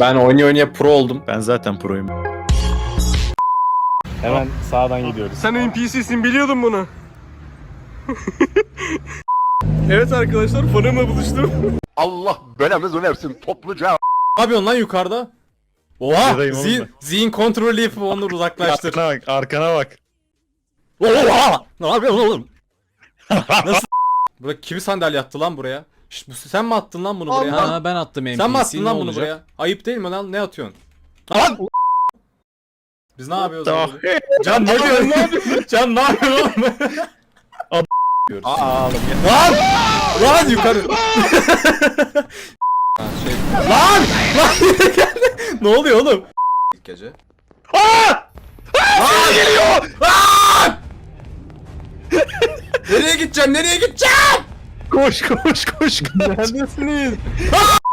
Ben oynaya oynaya pro oldum. Ben zaten proyum. Hemen sağdan gidiyoruz. Sen NPC'sin biliyordum bunu. evet arkadaşlar fanımla buluştum. Allah belanızı versin topluca. Ne yapıyorsun lan yukarıda? Oha! Buradayım oğlum Zihin, zihin kontrolü yapıp onları uzaklaştır. Arkana bak, arkana bak. ne yapıyorsun oğlum? Nasıl? Burada kimi sandalye attı lan buraya? Şşt, bu, sen mi attın lan bunu buraya? ha? Ha ben attım NPC. Sen mi attın ne lan bunu olacak? buraya? Ayıp değil mi lan? Ne atıyorsun? Lan! Biz ne yapıyoruz? Burada? Can ne diyorsun? Can ne yapıyorsun oğlum? Aa oğlum ya. Lan! Lan yukarı. ha, şey... Lan! Lan geldi. ne oluyor oğlum? İlk gece. Aa! geliyor! Nereye gideceğim? Nereye gideceğim? Koş koş koş. Neredesiniz?